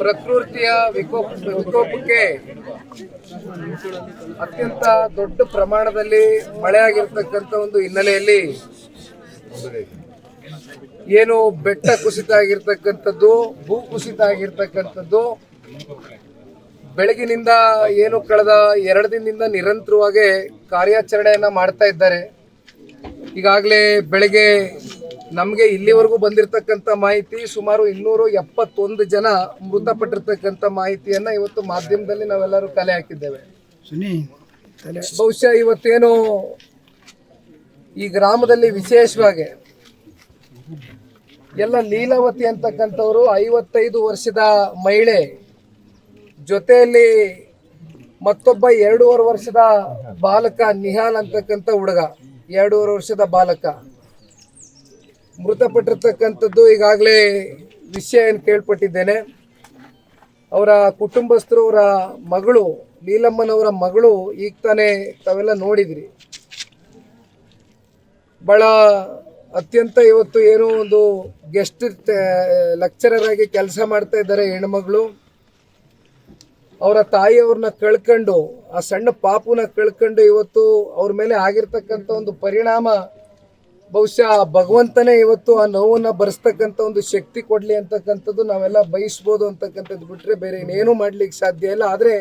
ಪ್ರಕೃತಿಯ ವಿಕೋಪ, ವಿಕೋಪಕ್ಕೆ ಅತ್ಯಂತ ದೊಡ್ಡ ಪ್ರಮಾಣದಲ್ಲಿ ಮಳೆ ಆಗಿರ್ತಕ್ಕಂಥ ಒಂದು ಹಿನ್ನೆಲೆಯಲ್ಲಿ ಏನು ಬೆಟ್ಟ ಕುಸಿತ ಆಗಿರ್ತಕ್ಕಂಥದ್ದು, ಭೂ ಕುಸಿತ ಆಗಿರ್ತಕ್ಕಂಥದ್ದು, ಬೆಳಗಿನಿಂದ ಏನು ಕಳೆದ ಎರಡು ದಿನದಿಂದ ನಿರಂತರವಾಗಿ ಕಾರ್ಯಾಚರಣೆಯನ್ನ ಮಾಡ್ತಾ ಇದ್ದಾರೆ. ಈಗಾಗಲೇ ಬೆಳಗ್ಗೆ ನಮಗೆ ಇಲ್ಲಿವರೆಗೂ ಬಂದಿರತಕ್ಕಂಥ ಮಾಹಿತಿ ಸುಮಾರು ಇನ್ನೂರು ಎಪ್ಪತ್ತೊಂದು ಜನ ಮೃತಪಟ್ಟಿರ್ತಕ್ಕಂಥ ಮಾಹಿತಿಯನ್ನ ಇವತ್ತು ಮಾಧ್ಯಮದಲ್ಲಿ ನಾವೆಲ್ಲರೂ ಕಲೆ ಹಾಕಿದ್ದೇವೆ. ಬಹುಶಃ ಇವತ್ತೇನು ಈ ಗ್ರಾಮದಲ್ಲಿ ವಿಶೇಷವಾಗಿ ಎಲ್ಲ ಲೀಲಾವತಿ ಅಂತಕ್ಕಂಥವ್ರು ಐವತ್ತೈದು ವರ್ಷದ ಮಹಿಳೆ ಜೊತೆಯಲ್ಲಿ ಮತ್ತೊಬ್ಬ ಎರಡೂವರೆ ವರ್ಷದ ಬಾಲಕ ನಿಹಾಲ್ ಅಂತಕ್ಕಂಥ ಹುಡುಗ. ಎರಡೂವರೆ ವರ್ಷದ ಬಾಲಕ. ಮೃತಪಟ್ಟಿರ್ತಕ್ಕಂಥದ್ದು ಈಗಾಗಲೇ ವಿಷಯ ಏನು ಕೇಳ್ಪಟ್ಟಿದ್ದೇನೆ. ಅವರ ಕುಟುಂಬಸ್ಥರು, ಅವರ ಮಗಳು, ನೀಲಮ್ಮನವರ ಮಗಳು ಈಗ ತಾನೇ ತಾವೆಲ್ಲ ನೋಡಿದ್ರಿ. ಬಹಳ ಅತ್ಯಂತ ಇವತ್ತು ಏನೋ ಒಂದು ಗೆಸ್ಟ್ ಲೆಕ್ಚರರ್ ಆಗಿ ಕೆಲಸ ಮಾಡ್ತಾ ಇದ್ದಾರೆ ಹೆಣ್ಮಗಳು. ಅವರ ತಾಯಿಯವ್ರನ್ನ ಕಳ್ಕೊಂಡು, ಆ ಸಣ್ಣ ಪಾಪುನ ಕಳ್ಕೊಂಡು ಇವತ್ತು ಅವ್ರ ಮೇಲೆ ಆಗಿರ್ತಕ್ಕಂಥ ಒಂದು ಪರಿಣಾಮ ಬಹುಶಃ ಭಗವಂತನೇ ಇವತ್ತು ಆ ನೋವನ್ನ ಭರಿಸ್ತಕ್ಕಂಥ ಒಂದು ಶಕ್ತಿ ಕೊಡ್ಲಿ ಅಂತಕ್ಕಂಥದ್ದು ನಾವೆಲ್ಲ ಬಯಸ್ಬೋದು ಅಂತಕ್ಕಂಥದ್ದು ಬಿಟ್ರೆ ಬೇರೆ ಇನ್ನೇನು ಮಾಡ್ಲಿಕ್ಕೆ ಸಾಧ್ಯ ಇಲ್ಲ. ಆದ್ರೆ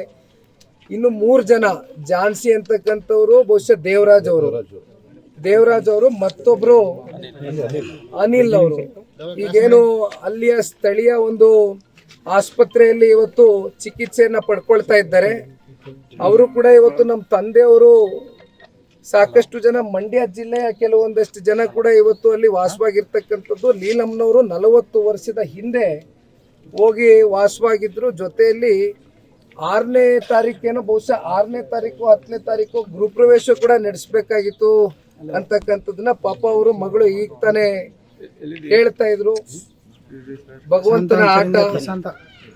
ಇನ್ನು ಮೂರು ಜನ, ಜಾನ್ಸಿ ಅಂತಕ್ಕಂಥವ್ರು, ಬಹುಶಃ ದೇವರಾಜ್ ಅವರು. ದೇವರಾಜ್ ಅವರು ಮತ್ತೊಬ್ರು ಅನಿಲ್ ಅವರು. ಈಗೇನು ಅಲ್ಲಿಯ ಸ್ಥಳೀಯ ಒಂದು ಆಸ್ಪತ್ರೆಯಲ್ಲಿ ಇವತ್ತು ಚಿಕಿತ್ಸೆಯನ್ನ ಪಡ್ಕೊಳ್ತಾ ಇದ್ದಾರೆ. ಅವರು ಕೂಡ ಇವತ್ತು ನಮ್ಮ ತಂದೆಯವರು ಸಾಕಷ್ಟು ಜನ ಮಂಡ್ಯ ಜಿಲ್ಲೆಯ ಕೆಲವೊಂದಷ್ಟು ಜನ ಕೂಡ ಇವತ್ತು ಅಲ್ಲಿ ವಾಸವಾಗಿರ್ತಕ್ಕಂಥದ್ದು. ಲೀಲಮ್ನವರು ನಲವತ್ತು ವರ್ಷದ ಹಿಂದೆ ಹೋಗಿ ವಾಸವಾಗಿದ್ರು. ಜೊತೆಯಲ್ಲಿ ಆರನೇ ತಾರೀಕೇನೋ ಬಹುಶಃ ಆರನೇ ತಾರೀಕು ಹತ್ತನೇ ತಾರೀಕು ಗೃಹಪ್ರವೇಶ ಕೂಡ ನಡೆಸಬೇಕಾಗಿತ್ತು ಅಂತಕ್ಕಂಥದ್ದನ್ನ ಪಾಪ ಅವರು ಮಗಳು ಈಗ ತಾನೇ ಹೇಳ್ತಾ ಇದ್ರು. ಭಗವಂತನ ಆಟ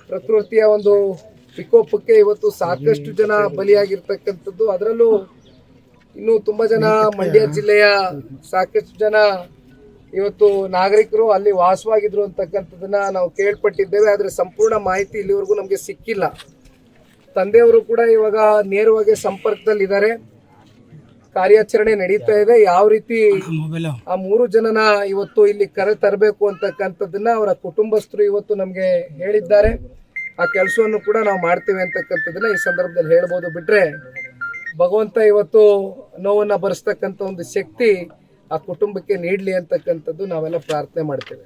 ಪ್ರಕೃತಿಯ ಒಂದು ವಿಕೋಪಕ್ಕೆ ಇವತ್ತು ಸಾಕಷ್ಟು ಜನ ಬಲಿಯಾಗಿರ್ತಕ್ಕಂಥದ್ದು. ಅದರಲ್ಲೂ ಇನ್ನು ತುಂಬಾ ಜನ ಮಂಡ್ಯ ಜಿಲ್ಲೆಯ ಸಾಕಷ್ಟು ಜನ ಇವತ್ತು ನಾಗರಿಕರು ಅಲ್ಲಿ ವಾಸವಾಗಿದ್ರು ಅಂತಕ್ಕಂಥದ್ದನ್ನ ನಾವು ಕೇಳ್ಪಟ್ಟಿದ್ದೇವೆ ಆದರೆ ಸಂಪೂರ್ಣ ಮಾಹಿತಿ ಇಲ್ಲಿವರೆಗೂ ನಮಗೆ ಸಿಕ್ಕಿಲ್ಲ. ತಂದೆಯವರು ಕೂಡ ಇವಾಗ ನೇರವಾಗಿ ಸಂಪರ್ಕದಲ್ಲಿದ್ದಾರೆ. ಕಾರ್ಯಾಚರಣೆ ನಡೀತಾ ಇದೆ. ಯಾವ ರೀತಿ ಆ ಮೂರು ಜನನ ಇವತ್ತು ಇಲ್ಲಿ ಕರೆ ತರಬೇಕು ಅಂತಕ್ಕಂಥದ್ದನ್ನ ಅವರ ಕುಟುಂಬಸ್ಥರು ಇವತ್ತು ನಮಗೆ ಹೇಳಿದ್ದಾರೆ. ಆ ಕೆಲಸವನ್ನು ಕೂಡ ನಾವು ಮಾಡ್ತೇವೆ ಅಂತಕ್ಕಂಥದ್ದನ್ನ ಈ ಸಂದರ್ಭದಲ್ಲಿ ಹೇಳ್ಬೋದು. ಬಿಟ್ರೆ ಭಗವಂತ ಇವತ್ತು ನೋವನ್ನ ಬರೆಸ್ತಕ್ಕಂಥ ಒಂದು ಶಕ್ತಿ ಆ ಕುಟುಂಬಕ್ಕೆ ನೀಡಲಿ ಅಂತಕ್ಕಂಥದ್ದು ನಾವೆಲ್ಲ ಪ್ರಾರ್ಥನೆ ಮಾಡ್ತೇವೆ.